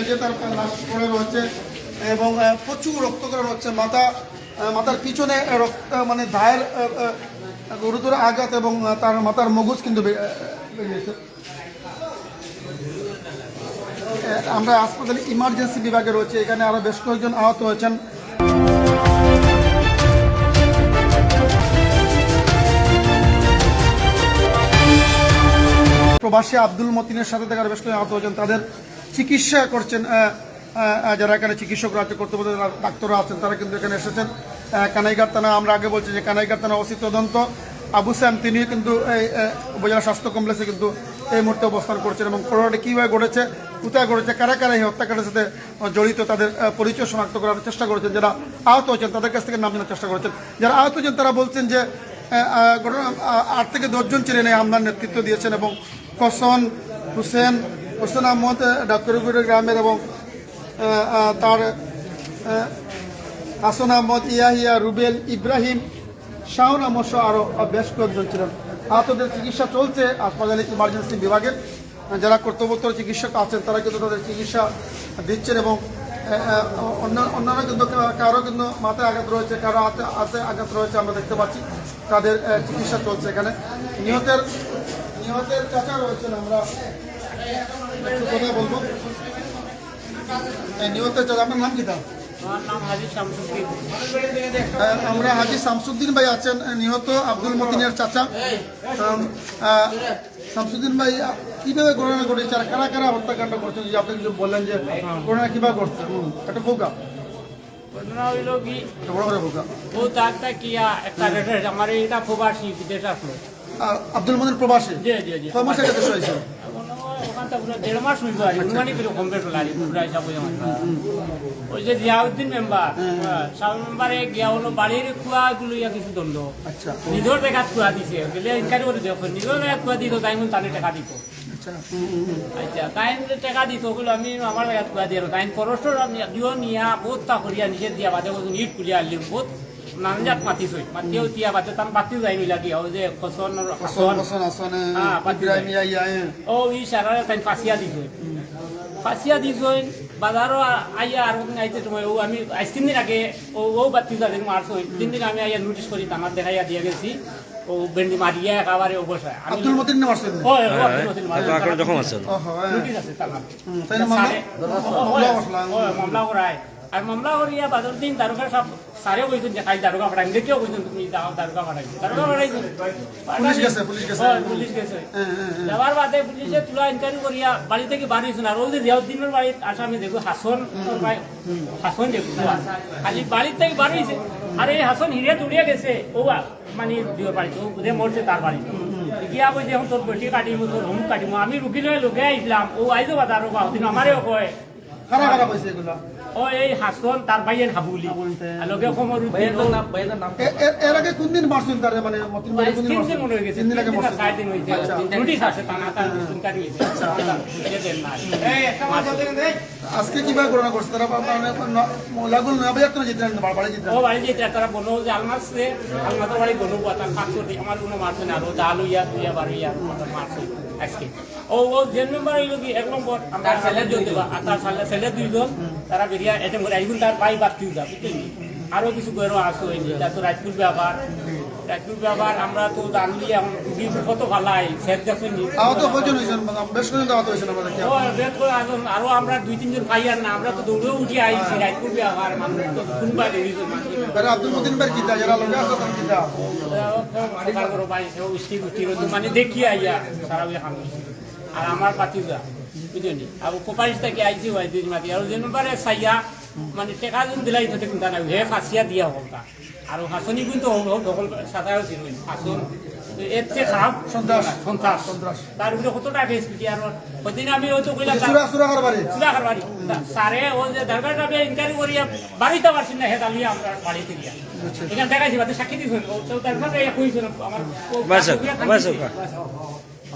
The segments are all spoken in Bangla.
মেঝে তার লাশ পড়ে রয়েছে এবং প্রচুর রক্তকরণ হচ্ছে। মাথা মাথার পিছনে রক্ত মানে ধায়ের গুরুতর আঘাত এবং তার মাথার মগজ কিন্তু আমরা হাসপাতালে ইমার্জেন্সি বিভাগে রয়েছে, এখানে আরও বেশ কয়েকজন আহত হয়েছেন। প্রবাসী আব্দুল মতিনের সাথে দেখা বেশ কয়েকজন আহত হয়েছেন। তাদের চিকিৎসা করছেন যারা এখানে চিকিৎসকরা আছে কর্তব্য ডাক্তাররা আছেন, তারা কিন্তু এখানে এসেছেন। কানাইঘাট থানা, আমরা আগে বলছি যে কানাইঘাট থানা অসিত তদন্ত। আবু স্যাম, তিনিও কিন্তু এই উপজেলা স্বাস্থ্য কমপ্লেক্সে কিন্তু এই মুহূর্তে অবস্থান করছেন এবং ঘটনাটি কীভাবে ঘটেছে, কোথায় ঘটেছে, কারা কারা এই হত্যাকাণ্ডের সাথে জড়িত, তাদের পরিচয় শনাক্ত করার চেষ্টা করেছেন, যারা আহত হয়েছেন, তাদের কাছ থেকে নাম জানার চেষ্টা করেছেন। যারা আহত হয়েছেন, তারা বলছেন যে ঘটনা আট থেকে দশজন ছিলেন এই হামলার নেতৃত্ব দিয়েছেন এবং কসন হুসেন হোসেন আহমদ ডাক্তারগুড়ি গ্রামের এবং তার হাসান আহমদ ইয়াহিয়া রুবেল ইব্রাহিম শাহন আহমদ সহ আরও বেশ কয়েকজন ছিলেন আহতদের চিকিৎসা চলছে, হাসপাতালে ইমার্জেন্সি বিভাগের যারা কর্তব্যরত চিকিৎসক আছেন, তারা কিন্তু তাদের চিকিৎসা দিচ্ছেন এবং অন্যান্য কিন্তু কারও কিন্তু মাথায় আঘাত রয়েছে, কারও হাতে হাতে আঘাত রয়েছে, আমরা দেখতে পাচ্ছি তাদের চিকিৎসা চলছে এখানে। নিহতের নিহতের চাচা রয়েছেন আমরা। কথা বলব? এই চাচা আপনার নাম কি তার আমার হাজি শামসুদ্দিন ভাই আছেন নিহত আব্দুল মতিনের চাচা। শামসুদ্দিন ভাই কীভাবে ঘটনা ঘটেছে আর কারা কারা হত্যাকাণ্ড করছেন যে আপনি কিছু বললেন যে ঘটনা কীভাবে ঘটছে। একটা বোকা। ঘটনা হইল কি একটা করে বোকা। কিয়া একটা আমার এটা প্রবাসী বিদেশ আসলো। আব্দুল মতিন প্রবাসী? জি জি জি। কয় মাসের হয়েছে। দেড় মাস আর পুরা হিসাব হয়ে আমার ওই যে জিয়াউদ্দিন মেম্বার সাব মেম্বারে গিয়া হলো বাড়ির খুয়াগুলো ইয়া কিছু দণ্ড আচ্ছা। নিজের দিছে গেলে ইনকারি করে দেখো নিজের টাকা দিত তাই তানে টাকা দিত। আচ্ছা। আচ্ছা তাই টাকা দিত আমি আমার দিয়ে তাই পরস্পর দিও নিয়া বহুত তা করিয়া নিজে দিয়া বাদে বলুন ইট কুলিয়া আনলি বহুত। নানজাত মাতিছই মাতিও দিয়া বাদে তাম বাতিও যাই মিলা গিয়া ওই যে কসন হাসান হাসান হাসান হ্যাঁ, পাতি ইব্রাহিম। ও ই সারা তাই ফাঁসিয়া দিছই ফাঁসিয়া দিছই বাজারও আইয়া আর কোন আইতে সময় ও আমি আইস তিন দিন আগে ও ও বাতি যাদের মারছই তিন দিন আমি আইয়া নোটিশ করি আমার দেখাইয়া দিয়ে গেছি। ও বেন্ডি মারিয়া একেবারে অবসায় আমি আব্দুল মতিন নাম আসছে ও ও আব্দুল মতিন মারা। আপনার যখন আছেন হ্যাঁ। নোটিশ আছে তার তাই মামলা সারে- মামলা করলাম। ও, ও, মামলা করায় আর মামলা করিয়া বাদর দিন দারোগা সব সারেও কইছেন যে খাই দারোগা ফাটাই দেখিও কইছেন তুমি যাও দারোগা ফাটাই দারোগা ফাটাইছেন পুলিশ গেছে, পুলিশ গেছে। হয়, পুলিশ গেছে। হ্যাঁ, হ্যাঁ। যাওয়ার বাদে পুলিশে তুলা ইনকোয়ারি করিয়া বাড়ি থেকে বাড়িছেন আর ওই যে জিয়াউদ্দিনের বাড়ির আসামি দেখো হাসন হাসন দেখো খালি বাড়ির থেকে বাড়িছে আর এই হাসন হিরে দৌড়িয়ে গেছে ও মানে দিওর বাড়িতে ও যে মরছে তার বাড়ি। গিয়া কইছে এখন তোর বটি কাটিম তোর হোম কাটিম। আমি রুগী লয়ে লোকে আইছিলাম। ও আইজো বা তার দিন আমারেও কয় কারা কারা কইছে এগুলা। ও এই হাসন তার ভাইয়ের হাবুলি। এ- এ- এর আগে কোন দিন মারছেন তারে মানে মতিন ভাই কোন দিন মারছেন? মনে হয়ে গেছে। তিন দিন আগে তিন দিন না, মারছেন চার দিন আচ্ছা। নোটিশ আছে তা না আজকে কীভাবে ঘটনা করছে? তারা মানে লাগুল নবাজার তো জিতলেন বাড়ি জিতলেন ও বাড়ি যেতে তারা বনো যে আলমাসে আলমাসের বাড়ি বনো তার কাজ করতে আমার কোনো মারছে না। আরও জাল হইয়া তুইয়া বার হইয়া মারছে। আজকে। ও ও যে হইল কি এক নম্বর। আমরা ছেলে জন, আর তার ছেলে ছেলে দুইজন তারা বেরিয়া এটেম করে আইগুন তার পাই বাদ দিও যা বুঝলি? কিছু গেরো আসো এই তার তো রাজপুর ব্যাপার। রাজপুর ব্যাপার আমরা তো জানলি এখন রুগী কত ভালাই সেট দেখুন আহত কজন হয়েছেন? মানে বেশ কজন আহত হয়েছেন আমাদের বেশ করে আরও আমরা দুই তিনজন পাই আর না আমরা তো দৌড়েও উঠে আইছি রাজপুর ব্যাপার মানুষ তো কোনবা দৌড়িছে মানুষ আব্দুল মতিন ভাই কিতা যারা লোকে আছে তারা কিতা সরকার করো বাড়ি সব উষ্টি উষ্টি মানে দেখি আইয়া সারা ওই হামি আর আমার পাতি যা বুঝলি আর কোপারিস থেকে আইছি মাতি আর যে নম্বরে সাইয়া মানে টেকা যোন দিলাই তো জানা হে ফাঁসিয়া দিয়া হোক তা আর হাসনি কিন্তু দখল সাঁতারও ছিল হাসন এর চেয়ে খারাপ সন্ত্রাস। সন্ত্রাস সন্ত্রাস। তার উপরে কত টাকা এসপি আর ওইদিন আমি হয়তো কইলাম সুরা সুরা করার বাড়ি সুধাকর সারে ও যে দরকার যাবে ইনকোয়ারি করিয়া বাড়িতে পারছি না হেতা লিয়ে আমরা বাড়িতে গিয়া এখানে দেখাইছি বাদে সাক্ষী তো এই আমার খান বাসক। দিছে।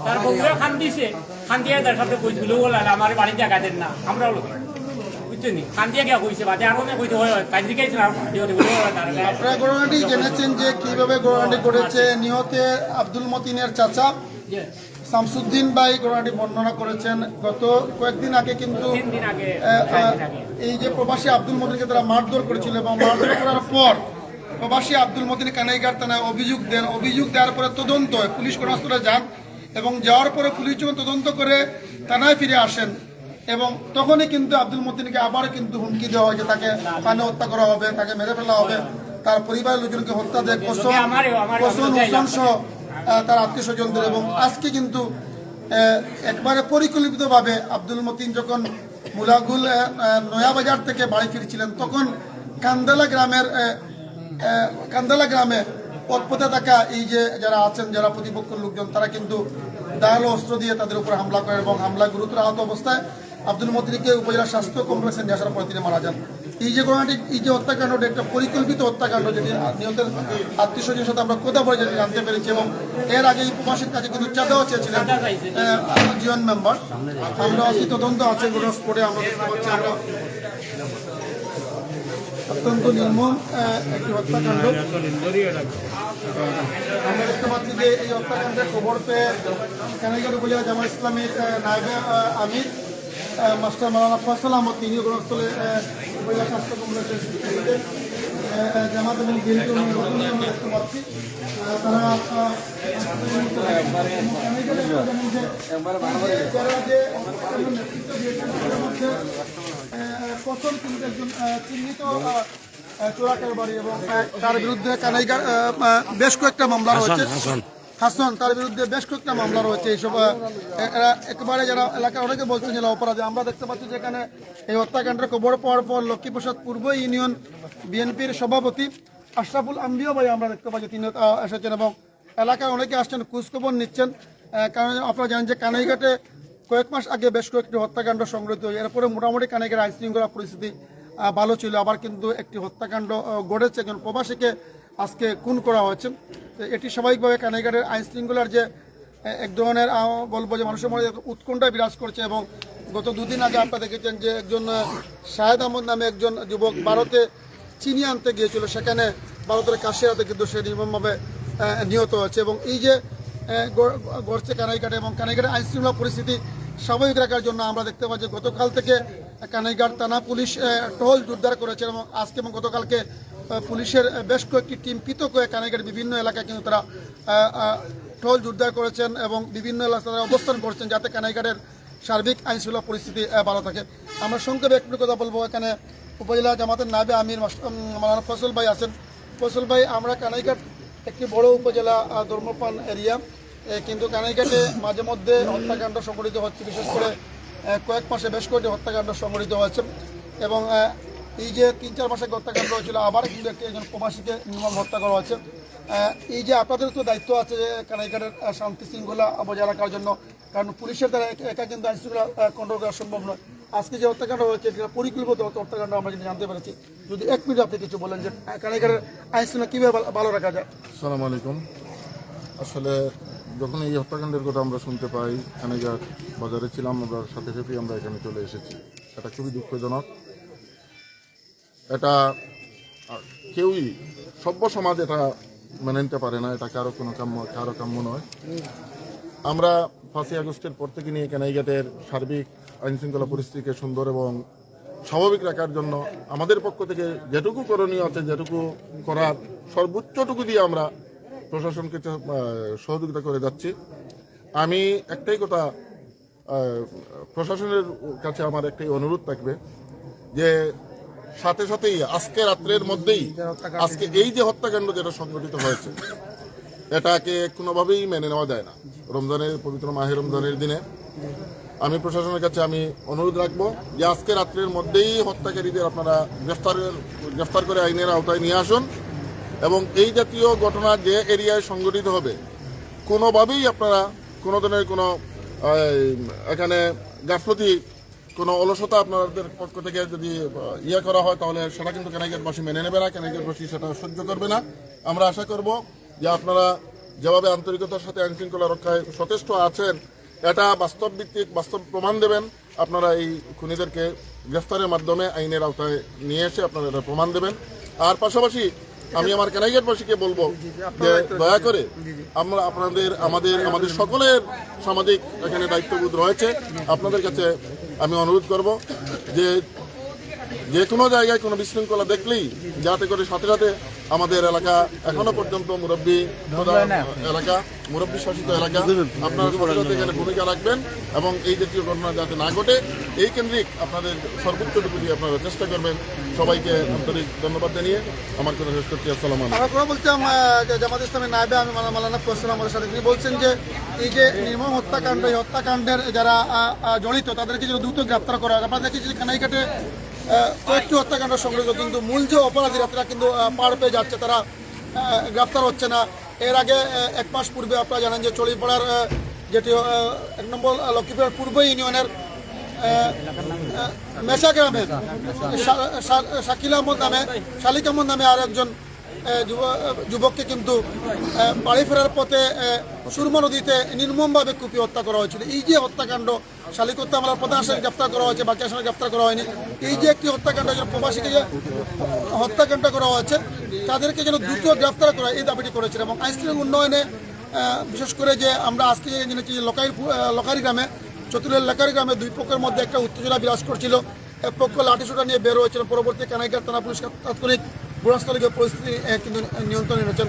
তার খান দিছে খান দিয়ে তার সাথে কইছিল আমার বাড়ি জায়গা দেন না আমরাও লোক বুঝছেন গিয়া কইছে বাদে আরও কইতে হয় দিও তার আপনারা ঘটনাটি জেনেছেন যে কীভাবে ঘটনাটি ঘটেছে নিহতের আব্দুল মতিনের চাচা। শামসুদ্দিন ভাই ঘটনাটি বর্ণনা করেছেন গত কয়েকদিন আগে কিন্তু এই যে প্রবাসী আব্দুল মতিনকে তারা মারধর করেছিল এবং মারধর করার পর প্রবাসী আব্দুল মতিন কানাইগার থানায় অভিযোগ দেন। অভিযোগ দেওয়ার পরে তদন্ত পুলিশ ঘটনাস্থলে যান এবং যাওয়ার পরে পুলিশ যখন তদন্ত করে থানায় ফিরে আসেন এবং তখনই কিন্তু আব্দুল মতিনকে আবার কিন্তু হুমকি দেওয়া হয় যে তাকে পানে হত্যা করা হবে তাকে মেরে ফেলা হবে। তার পরিবারের লোকজনকে হত্যা দেয়। কোসন কোসন হোসেন সহ তার আত্মীয় স্বজনদের। এবং আজকে কিন্তু একবারে পরিকল্পিতভাবে আব্দুল মতিন যখন মুলাগুল নয়াবাজার থেকে বাড়ি ফিরছিলেন তখন কান্দালা গ্রামের কান্দালা গ্রামে পথপথে থাকা এই যে যারা আছেন যারা প্রতিপক্ষের লোকজন তারা কিন্তু দাঁড়াল অস্ত্র দিয়ে তাদের উপর হামলা করে এবং হামলা গুরুতর আহত অবস্থায় আব্দুল মতিনকে উপজেলা স্বাস্থ্য কমপ্লেক্সে নিয়ে আসার পরে তিনি মারা যান। এই যে ঘটনাটি, এই যে হত্যাকাণ্ডটি একটা পরিকল্পিত হত্যাকাণ্ড যেটি নিহতের আত্মীয় স্বজনের সাথে আমরা কথা বলে যেটি জানতে পেরেছি এবং এর আগে এই প্রবাসীর কাছে কিন্তু চাঁদাও চেয়েছিলেন জীবন মেম্বার। আমরা অসি তদন্ত আছে, ঘটনা স্পটে আমরা আমরা অত্যন্ত নির্মম একটি হত্যাকাণ্ড। আমরা দেখতে পাচ্ছি যে এই হত্যাকাণ্ডের খবর পেয়ে কানাইঘাট উপজেলা জামা ইসলামীর নায়েবে আমির মাস্টার মালানা ফসল আহমদ তিনি ঘটনাস্থলে উপজেলা স্বাস্থ্য কমপ্লেক্সের জামাত এবং বিএনপি আমরা দেখতে পাচ্ছি। আহ, তারা নেতৃত্ব দিয়েছেন তাদের মধ্যে ফসল কিন্তু একজন আহ, চিহ্নিত আহ, আহ, বাড়ি এবং তার বিরুদ্ধে আহ, বেশ কয়েকটা মামলা রয়েছে। হাসন, তার বিরুদ্ধে বেশ কয়েকটা মামলা রয়েছে। এইসব এরা একেবারে যারা এলাকার অনেকে বলছেন যে অপরাধী। আমরা দেখতে পাচ্ছি যে এখানে এই হত্যাকাণ্ডের খবর পাওয়ার পর লক্ষ্মীপ্রসাদ পূর্ব ইউনিয়ন বিএনপির সভাপতি আশরাফুল আম্বিও ভাই আমরা দেখতে পাচ্ছি। তিনি এসেছেন এবং এলাকায় অনেকে আসছেন, খোঁজখবর নিচ্ছেন। কারণ আপনারা জানেন যে কানাইঘাটে কয়েক মাস আগে বেশ কয়েকটি হত্যাকাণ্ড সংঘটিত হয় এরপরে মোটামুটি কানাইঘাট আইন শৃঙ্খলা পরিস্থিতি ভালো ছিল। আবার কিন্তু একটি হত্যাকাণ্ড গড়েছে একজন প্রবাসীকে আজকে খুন করা হয়েছে। এটি স্বাভাবিকভাবে কানাইঘাটের আইন শৃঙ্খলার যে এক ধরনের বলব যে মানুষের এক উৎকণ্ঠা বিরাজ করছে এবং গত দুদিন আগে আপনারা দেখেছেন যে একজন শাহেদ আহমদ নামে একজন যুবক ভারতে চিনি আনতে গিয়েছিল। সেখানে ভারতের কাশিয়াতে কিন্তু সে নির্মমভাবে নিহত হয়েছে এবং এই যে গড়- গড়ছে কানাইঘাটে এবং কানাইঘাটের আইন শৃঙ্খলা পরিস্থিতি স্বাভাবিক রাখার জন্য আমরা দেখতে পাচ্ছি গতকাল থেকে কানাইঘাট থানা পুলিশ টহল জোরদার করেছে এবং আজকে এবং গতকালকে পুলিশের বেশ কয়েকটি টিম পৃথক হয়ে কানাইঘাটের বিভিন্ন এলাকায় কিন্তু তারা আহ, জোরদার করেছেন এবং বিভিন্ন এলাকায় তারা অবস্থান করছেন যাতে কানাইঘাটের সার্বিক আইন শৃঙ্খলা পরিস্থিতি ভালো থাকে। আমরা সংক্ষেপে একটু কথা বলব। এখানে উপজেলা জামাতের নাবে আমির মাওলানা ফসল ভাই আছেন। ফসল ভাই আমরা কানাইঘাট একটি বড় উপজেলা ধর্মপান এরিয়া। কিন্তু কানাইঘাটে মাঝে মধ্যে হত্যাকাণ্ড সংঘটিত হচ্ছে। বিশেষ করে কয়েক মাসে বেশ কয়েকটি হত্যাকাণ্ড সংঘটিত হয়েছে। এবং এই যে তিন চার মাসে হত্যাকাণ্ড হয়েছিল আবার কিন্তু একটি একজন প্রবাসীকে নির্মম হত্যা করা হয়েছে। এই যে আপনাদের তো দায়িত্ব আছে আহ, শান্তি শৃঙ্খলা বজায় রাখার জন্য কারণ পুলিশের দ্বারা একা- কিন্তু আইন শৃঙ্খলা কন্ট্রোল করা সম্ভব নয়। আজকে যে হত্যাকাণ্ড হয়েছে পরিকল্পিত হত্যাকাণ্ড আমরা কিন্তু জানতে পেরেছি। যদি এক মিনিট আপনি কিছু বলেন যে আহ, কানাইঘাটের আইন শৃঙ্খলা কীভাবে ভালো- রাখা যায়? সালাম আলাইকুম। আসলে যখন এই হত্যাকাণ্ডের কথা আমরা শুনতে পাই খানেঘাট বাজারে ছিলাম আমরা সাথে সাথেই আমরা এখানে চলে এসেছি। এটা খুবই দুঃখজনক। এটা কেউই, সভ্য সমাজ এটা মেনে নিতে পারে না, এটা কারও কোনো কাম্য, কারও কাম্য নয়। আমরা পাঁচই আগস্টের পর থেকে নিয়ে কানাইঘাটের সার্বিক আইন শৃঙ্খলা পরিস্থিতিকে সুন্দর এবং স্বাভাবিক রাখার জন্য আমাদের পক্ষ থেকে যেটুকু করণীয় আছে, যেটুকু করার সর্বোচ্চটুকু দিয়ে আমরা প্রশাসনকে সহযোগিতা করে যাচ্ছি। আমি একটাই কথা প্রশাসনের কাছে আমার একটাই অনুরোধ থাকবে যে সাথে সাথেই আজকে রাত্রের মধ্যেই, আজকে এই যে হত্যাকাণ্ড যেটা সংঘটিত হয়েছে, এটাকে কোনোভাবেই মেনে নেওয়া যায় না। রমজানের, পবিত্র মাহে রমজানের দিনে। আমি প্রশাসনের কাছে আমি অনুরোধ রাখব যে আজকে রাত্রের মধ্যেই হত্যাকারীদের আপনারা গ্রেফতার গ্রেফতার করে আইনের আওতায় নিয়ে আসুন এবং এই জাতীয় ঘটনা যে এরিয়ায় সংঘটিত হবে, কোনোভাবেই আপনারা কোনো ধরনের কোনো এখানে গাফলতি কোনো অলসতা আপনাদের পক্ষ থেকে যদি ইয়ে করা হয় তাহলে সেটা কিন্তু কেনাইগেটবাসী মেনে নেবে না কেনাইগেটবাসী সেটা সহ্য করবে না। আমরা আশা করব যে আপনারা যেভাবে আন্তরিকতার সাথে আইন শৃঙ্খলা রক্ষায় সচেষ্ট আছেন এটা বাস্তব ভিত্তিক বাস্তব প্রমাণ দেবেন। আপনারা এই খুনিদেরকে গ্রেফতারের মাধ্যমে আইনের আওতায় নিয়ে এসে আপনারা এটা প্রমাণ দেবেন। আর পাশাপাশি আমি আমার কেনাইঘাটবাসীকে বলব যে দয়া করে আমরা আপনাদের আমাদের আমাদের সকলের সামাজিক এখানে দায়িত্ববোধ রয়েছে। আপনাদের কাছে আমি অনুরোধ করব যে যে কোনো জায়গায় কোনো বিশৃঙ্খলা দেখলেই যাতে করে সাথে সাথে আমাদের এলাকা এখনও পর্যন্ত মুরব্বী এলাকা মুরব্বী শাসিত এলাকা আপনারা এখানে ভূমিকা রাখবেন এবং এই জাতীয় ঘটনা যাতে না ঘটে এই কেন্দ্রিক আপনাদের সর্বোচ্চটুকু দিয়ে আপনারা চেষ্টা করবেন। সবাইকে আন্তরিক ধন্যবাদ জানিয়ে আমার কথা শেষ করছি। আসসালাম আহ, জামাত ইসলামের নায়বে আমি মালানা আমাদের সাথে তিনি বলছেন যে এই যে নির্মম হত্যাকাণ্ড এই হত্যাকাণ্ডের যারা জড়িত তাদেরকে যেন দ্রুত গ্রেপ্তার করা হয় আপনারা দেখেছি যে কানাইঘাটে কয়েকটি হত্যাকাণ্ড সংঘটিত কিন্তু মূল যে অপরাধীরা তারা কিন্তু পার পেয়ে যাচ্ছে তারা গ্রেপ্তার হচ্ছে না। এর আগে এক মাস পূর্বে আপনারা জানেন যে চড়িপাড়ার যেটি এক নম্বর লক্ষ্মীপুরের পূর্ব ইউনিয়নের মেশা গ্রামে শা- শা- শাকিল আহমদ নামে শালিক আহমদ নামে আর একজন আহ, যুব- যুবককে কিন্তু বাড়ি ফেরার পথে সুরমা নদীতে নির্মমভাবে কুপি হত্যা করা হয়েছিল। এই যে হত্যাকাণ্ড শালিক হত্যা আমরা প্রধান আসামে গ্রেপ্তার করা হয়েছে, বাকি আসামে গ্রেপ্তার করা হয়নি। এই যে একটি হত্যাকাণ্ড প্রবাসীকে যে হত্যাকাণ্ড করা হয়েছে, তাদেরকে যেন দ্রুত গ্রেপ্তার করা, এই দাবিটি করেছিল। এবং আইনশৃঙ্খলা উন্নয়নে বিশেষ করে যে আমরা আজকে জেনেছি লকাই লকারি গ্রামে, চতুরের লেকারি গ্রামে দুই পক্ষের মধ্যে একটা উত্তেজনা বিরাজ করছিল। এক পক্ষ লাঠিসোটা নিয়ে বের হয়েছিল। পরবর্তী কানাইঘাট থানা পুলিশ তাৎক্ষণিক ঘোড়াস্থলীকে পরিস্থিতি কিন্তু নিয়ন্ত্রণে এনেছেন।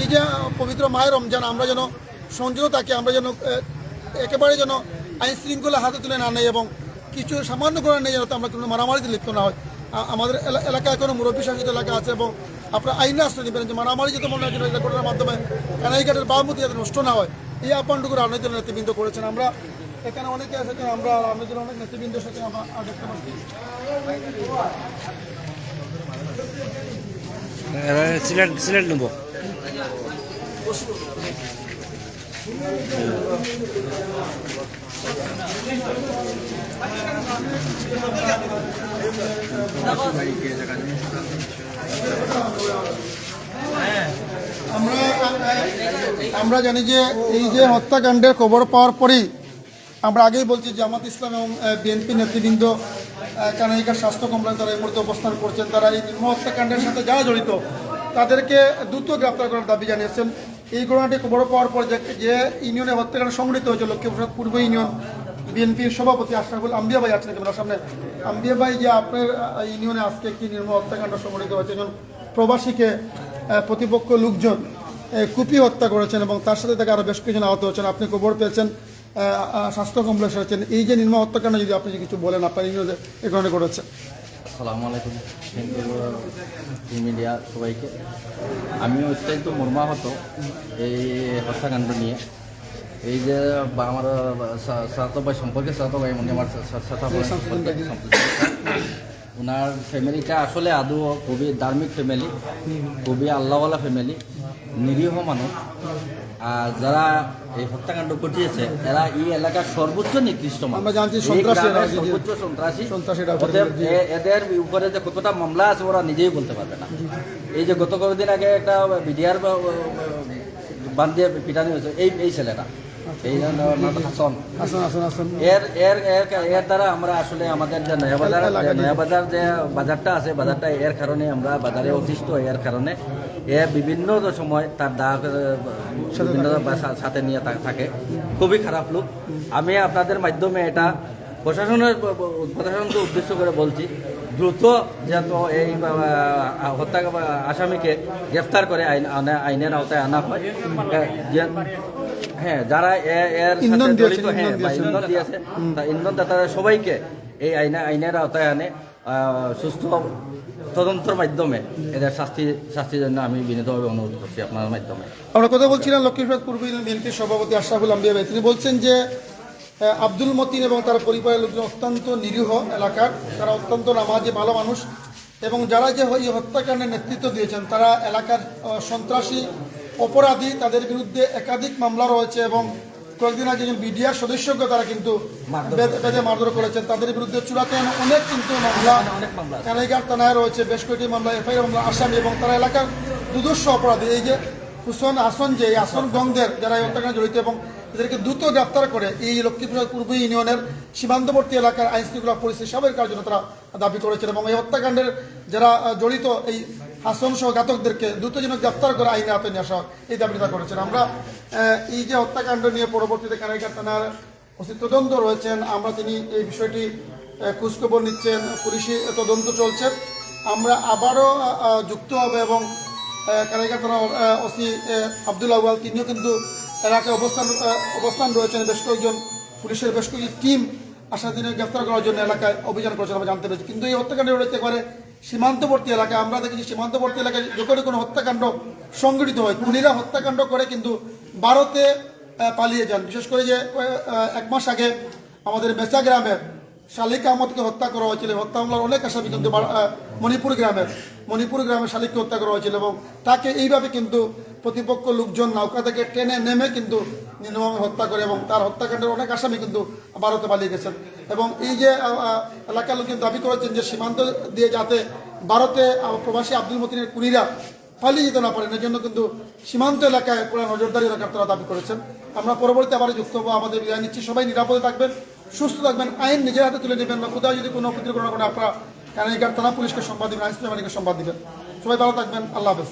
এই যে পবিত্র মায়ের রমজান, আমরা যেন সংযত থাকি, আমরা যেন একেবারে যেন আইন শৃঙ্খলা হাতে তুলে না নেই এবং কিছু সামান্য করে নেই যেন আমরা কোনো মারামারিতে লিপ্ত না হয় আমাদের এলা- এলাকায় কোনো মুরব্বী শাসিত এলাকা আছে এবং আপনার আইনে আশ্রয় নেবেন যে মারামারি যাতে মনে হয় ঘটনার মাধ্যমে কানাইঘাটের বামতি যাতে নষ্ট না হয়, এই আহ্বানটুকু রাজনৈতিক নেতৃবৃন্দ করেছেন। আমরা এখানে অনেকে এসেছেন, আমরা রাজনৈতিক অনেক নেতৃবৃন্দের সাথে আমরা দেখতে পাচ্ছি সিলেট সিলেট নেব। আমরা আমরা জানি যে এই যে হত্যাকাণ্ডের খবর পাওয়ার পরেই আমরা আগেই বলছি জামাত ইসলাম এবং বিএনপি নেতৃবৃন্দ কানাইকার স্বাস্থ্য কমপ্লেক্স তারা এই মুহূর্তে অবস্থান করছেন, তারা এই নির্ম হত্যাকাণ্ডের সাথে যারা জড়িত, তাদেরকে দ্রুত গ্রেপ্তার করার দাবি জানিয়েছেন। এই ঘটনাটি খবর পাওয়ার পর যে- ইউনিয়নে হত্যাকাণ্ড সংঘটিত হয়েছে লক্ষ্মীপ্রসাদ পূর্ব ইউনিয়ন বিএনপির সভাপতি আশরাফুল আম্বিয়া ভাই আছেন ক্যামেরার সামনে। আম্বিয়া ভাই, যে আপনার ইউনিয়নে আজকে একটি নির্ম হত্যাকাণ্ড সংঘটিত হয়েছে, একজন প্রবাসীকে প্রতিপক্ষ লোকজন কুপি হত্যা করেছেন এবং তার সাথে থেকে আরও বেশ কিছুজন আহত হয়েছেন। আপনি খবর পেয়েছেন স্বাস্থ্য কমপ্লেক্স আছেন। এই যে নির্ম হত্যাকাণ্ড যদি আপনি কিছু বলেন আপনার ইউনিয়নে এই কারণে ঘটেছে। আসসালামু আলাইকুম। মিডিয়া সবাইকে। আমি অত্যন্ত মর্মাহত এই হত্যাকাণ্ড নিয়ে। এই যে আমার সাত ভাই সম্পর্কে সাত ভাই মানে আমার ওনার ফ্যামিলিটা আসলে আদৌ খুবই ধার্মিক ফ্যামিলি খুবই আল্লাহওয়ালা ফ্যামিলি নিরীহ মানুষ আর যারা এই হত্যাকাণ্ড ঘটিয়েছে এরা এই এলাকার সর্বোচ্চ নিকৃষ্ট আমরা জানছি। সর্বোচ্চ সন্ত্রাসী। এদের উপরে যে কতটা মামলা আছে ওরা নিজেই বলতে পারবে না। এই যে গত কয়েকদিন আগে একটা বিডিআর বান দিয়ে পিটানি হয়েছে এই এই ছেলেটা। এই হাসন। আসুন আসুন আসুন এর এর এর এর দ্বারা আমরা আসলে আমাদের যে নয়াবাজার এলাকা দিয়ে- নয়াবাজার যে বাজারটা আছে বাজারটা এর কারণে আমরা বাজারে অতিষ্ঠ এর কারণে এ বিভিন্ন সময় তার দাগ বিভিন্ন সাথে নিয়ে থাকে। খুবই খারাপ লোক। আমি আপনাদের মাধ্যমে এটা প্রশাসনের প্রশাসনকে উদ্দেশ্য করে বলছি। দ্রুত যেন এই হত্যা আসামিকে গ্রেফতার করে আইন আইনের আওতায় আনা হয়। হ্যাঁ যারা এর সাথে দিয়েছে, জড়িত, হ্যাঁ, ইন্ধন দিয়েছে। ইন্ধন দাতারা সবাইকে এই আইনে আইনের আওতায় আনে সুস্থ তদন্তের মাধ্যমে এদের শাস্তি শাস্তির জন্য আমি বিনীতভাবে অনুরোধ করছি আপনার মাধ্যমে। আমরা কথা বলছিলাম লক্ষ্মীপ্রসাদ পূর্ব বিএনপির সভাপতি আশরাফুল আম্বিয়া তিনি বলছেন যে আব্দুল মতিন এবং তার পরিবারের লোকজন অত্যন্ত নিরীহ এলাকার। তারা অত্যন্ত নামাজে ভালো মানুষ। এবং যারা যে এই হত্যাকাণ্ডের নেতৃত্ব দিয়েছেন তারা এলাকার সন্ত্রাসী অপরাধী তাদের বিরুদ্ধে একাধিক মামলা রয়েছে এবং কয়েকদিন আগে একজন বিডিআর সদস্যকে তারা কিন্তু বেঁধে- মারধর করেছেন। তাদের বিরুদ্ধে চূড়াতে অনেক কিন্তু মামলা কানাইঘাট থানায় রয়েছে বেশ কয়েকটি মামলা এফআইআর মামলা আসামি এবং তারা এলাকার দুদর্শ অপরাধী। এই যে হুসন আসন যে এই আসন গঙ্গদের যারা এই হত্যাকাণ্ডে জড়িত এবং এদেরকে দ্রুত গ্রেপ্তার করে এই লক্ষ্মীপ্রসাদ পূর্ব ইউনিয়নের সীমান্তবর্তী এলাকার আইন শৃঙ্খলা পরিস্থিতি স্বাভাবিক করার জন্য তারা দাবি করেছেন এবং এই হত্যাকাণ্ডের যারা জড়িত এই হাসন সহ ঘাতকদেরকে দ্রুত যেন গ্রেপ্তার করে আইনে হাতে নিয়ে আসা এই দাবিটা করেছেন। আমরা এই যে হত্যাকাণ্ড নিয়ে পরবর্তীতে কানাইঘাট থানার অস্তি তদন্ত রয়েছেন। আমরা তিনি এই বিষয়টি খোঁজখবর নিচ্ছেন। পুলিশি তদন্ত চলছে। আমরা আবারও যুক্ত হবে এবং কানাইঘাট থানা ওসি আব্দুল আউয়াল তিনিও কিন্তু এলাকায় অবস্থান অবস্থান রয়েছেন বেশ কয়েকজন পুলিশের, বেশ কয়েকটি টিম আসার দিনে গ্রেফতার করার জন্য এলাকায় অভিযান করেছেন আমরা জানতে পেরেছি। কিন্তু এই হত্যাকাণ্ড রয়েছে একবারে সীমান্তবর্তী এলাকায়। আমরা দেখেছি সীমান্তবর্তী এলাকায় যখনই কোনো হত্যাকাণ্ড সংঘটিত হয়। খুনিরা হত্যাকাণ্ড করে কিন্তু ভারতে পালিয়ে যান। বিশেষ করে যে এক মাস আগে আমাদের মেচা গ্রামে শালিক আহমদকে হত্যা করা হয়েছিল। হত্যা মামলার অনেক আসামি কিন্তু মণিপুর গ্রামের মণিপুর গ্রামের শালিককে হত্যা করা হয়েছিল এবং তাকে এইভাবে কিন্তু প্রতিপক্ষ লোকজন নৌকা থেকে টেনে নেমে কিন্তু নির্মমভাবে হত্যা করে এবং তার হত্যাকাণ্ডের অনেক আসামি কিন্তু ভারতে পালিয়ে গেছেন। এবং এই যে এলাকার লোকজন দাবি করেছেন যে সীমান্ত দিয়ে যাতে ভারতে প্রবাসী আব্দুল মতিনের কুড়িরা পালিয়ে যেতে না পারেন জন্য কিন্তু সীমান্ত এলাকায় পুরো নজরদারি রাখার তারা দাবি করেছেন। আমরা পরবর্তী আবার যুক্ত হব, আমাদের বিদায় নিচ্ছি। সবাই নিরাপদে থাকবেন, সুস্থ থাকবেন, আইন নিজের হাতে তুলে নেবেন বা কোথাও যদি কোনো উপদ্রব কোনো আপনারা কানাইঘাট থানা পুলিশকে সংবাদ দিবেন, আইন সংবাদ দিবেন। সবাই ভালো থাকবেন, আল্লাহ হাফেজ।